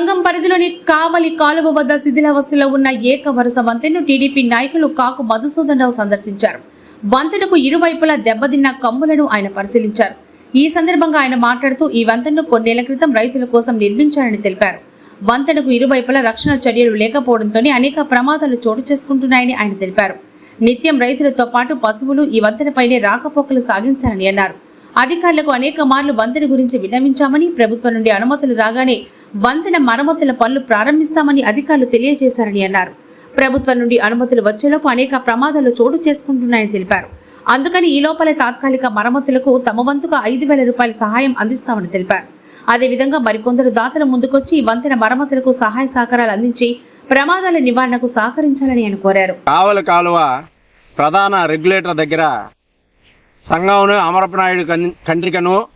పరిధిలోని కావలి కాలువ వద్ద శిథిలావస్థలో ఉన్న ఏక వరుస వంతెను టీడీపీ నాయకులు కాకు మధుసూదన్ రావు సందర్శించారు. వంతెనకు ఇరువైపులా దెబ్బతిన్న కమ్ములను ఆయన పరిశీలించారు. ఈ సందర్భంగా ఆయన మాట్లాడుతూ ఈ వంతెనను కొన్నేళ్ళ క్రితం రైతుల కోసం నిర్మించారని తెలిపారు. వంతెనకు ఇరువైపులా రక్షణ చర్యలు లేకపోవడంతోనే అనేక ప్రమాదాలు చోటు చేసుకుంటున్నాయని ఆయన తెలిపారు. నిత్యం రైతులతో పాటు పశువులు ఈ వంతెనపైనే రాకపోకలు సాగించారని అన్నారు. అధికారులకు అనేక మార్లు వంతెన గురించి విన్నవించామని ప్రభుత్వం నుండి అనుమతులు రాగానే వంతెన మరమ్మతుల పనులు ప్రారంభిస్తామని అధికారులు తెలియజేశారని అన్నారు. ప్రభుత్వం నుండి అనుమతులు వచ్చేలోపు అనేక ప్రమాదాలు చోటు చేసుకుంటున్నాయని తెలిపారు. అందుకని ఈ లోపలే తాత్కాలిక మరమ్మతులకు తమ వంతుగా ఐదు వేల రూపాయల సహాయం అందిస్తామని తెలిపారు. అదేవిధంగా మరికొందరు దాతలు ముందుకొచ్చి వంతెన మరమ్మతులకు సహాయ సహకారాలు అందించి ప్రమాదాల నివారణకు సహకరించాలని ఆయన కోరారు. కావలి కాలువ ప్రధాన రెగ్యులేటర్ దగ్గర సంఘంను అమరపనాయుడు కన్- కండ్రికను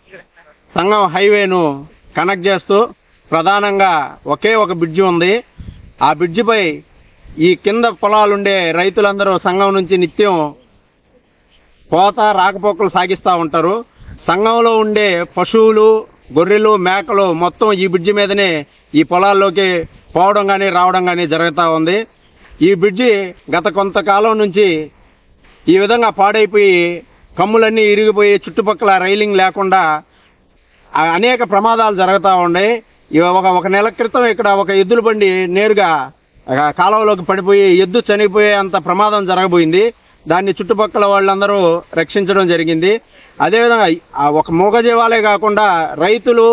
సంఘం హైవేను కనెక్ట్ చేస్తూ ప్రధానంగా ఒకే ఒక బ్రిడ్జి ఉంది. ఆ బ్రిడ్జిపై ఈ కింద పొలాలుండే రైతులందరూ సంఘం నుంచి నిత్యం కోత రాకపోకలు సాగిస్తూ ఉంటారు. సంఘంలో ఉండే పశువులు గొర్రెలు మేకలు మొత్తం ఈ బ్రిడ్జి మీదనే ఈ పొలాల్లోకి పోవడం కానీ రావడం కానీ జరుగుతూ ఉంది. ఈ బ్రిడ్జి గత కొంతకాలం నుంచి ఈ విధంగా పాడైపోయి కమ్ములన్నీ ఇరిగిపోయి చుట్టుపక్కల రైలింగ్ లేకుండా అనేక ప్రమాదాలు జరుగుతూ ఉన్నాయి. ఒక ఒక నెల క్రితం ఇక్కడ ఒక ఎద్దుల బండి నేరుగా కాలువలోకి పడిపోయి ఎద్దు చనిపోయే అంత ప్రమాదం జరగబోయింది. దాన్ని చుట్టుపక్కల వాళ్ళందరూ రక్షించడం జరిగింది. అదేవిధంగా ఒక మూగజీవాలే కాకుండా రైతులు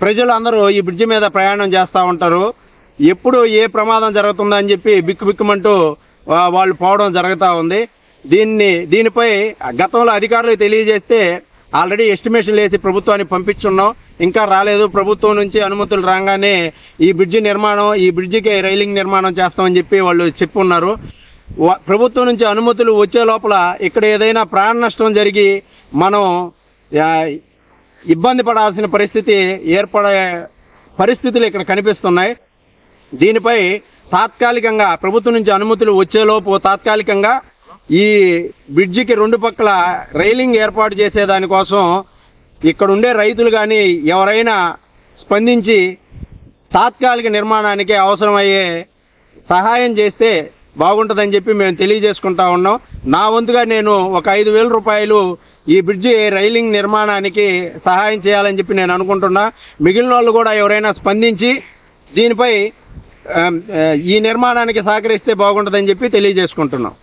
ప్రజలు అందరూ ఈ బ్రిడ్జి మీద ప్రయాణం చేస్తూ ఉంటారు. ఎప్పుడు ఏ ప్రమాదం జరుగుతుందని చెప్పి బిక్కుబిక్కుమంటూ వాళ్ళు పోవడం జరుగుతూ ఉంది. దీన్ని దీనిపై గతంలో అధికారులు తెలియజేస్తే ఆల్రెడీ ఎస్టిమేషన్ వేసి ప్రభుత్వానికి పంపించున్నాం. ఇంకా రాలేదు. ప్రభుత్వం నుంచి అనుమతులు రాగానే ఈ బ్రిడ్జి నిర్మాణం ఈ బ్రిడ్జికి రైలింగ్ నిర్మాణం చేస్తామని చెప్పి వాళ్ళు చెప్పున్నారు. ప్రభుత్వం నుంచి అనుమతులు వచ్చే లోపల ఇక్కడ ఏదైనా ప్రాణ నష్టం జరిగి మనం ఇబ్బంది పడాల్సిన పరిస్థితి ఏర్పడే పరిస్థితులు ఇక్కడ కనిపిస్తున్నాయి. దీనిపై తాత్కాలికంగా ప్రభుత్వం నుంచి అనుమతులు వచ్చేలోపు తాత్కాలికంగా ఈ బ్రిడ్జికి రెండు పక్కల రైలింగ్ ఏర్పాటు చేసే దానికోసం ఇక్కడ ఉండే రైతులు కానీ ఎవరైనా స్పందించి తాత్కాలిక నిర్మాణానికి అవసరమయ్యే సహాయం చేస్తే బాగుంటుందని చెప్పి మేము తెలియజేసుకుంటా ఉన్నాం. నా వంతుగా నేను ఒక ఐదు వేల రూపాయలు ఈ బ్రిడ్జి రైలింగ్ నిర్మాణానికి సహాయం చేయాలని చెప్పి నేను అనుకుంటున్నా. మిగిలిన వాళ్ళు కూడా ఎవరైనా స్పందించి దీనిపై ఈ నిర్మాణానికి సహకరిస్తే బాగుంటుందని చెప్పి తెలియజేసుకుంటున్నాం.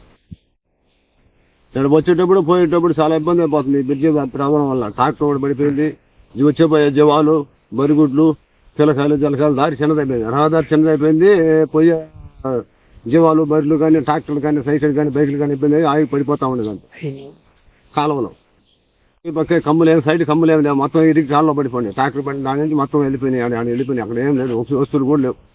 ఇక్కడ వచ్చేటప్పుడు పోయేటప్పుడు చాలా ఇబ్బంది అయిపోతుంది. బ్రిడ్జి ప్రమాదం వల్ల. ట్రాక్టర్ ఒకటి పడిపోయింది. వచ్చేపోయే వచ్చే జీవాలు బరిగుడ్లు చిలకాయలు జలకాయలు దారి చిన్నదైపోయింది. రహదారి చిన్నదైపోయింది. పోయే జీవాలు బర్రెలు కానీ ట్రాక్టర్లు కానీ సైకిల్ కానీ బైకులు కానీ ఇబ్బంది అయ్యి ఆగి పడిపోతా ఉండేది కాలువలో. ఈ పక్క కమ్ములు ఏం సైడ్ కమ్ములు ఏం లేవు. మొత్తం ఇరిగి కాలువలో పడిపోయింది ట్రాక్టర్ పడిన దాని నుంచి మొత్తం వెళ్ళిపోయినాయి. ఆడ- వెళ్ళిపోయినాయి. అక్కడ ఏం లేదు. వస్తువులు కూడా లేవు.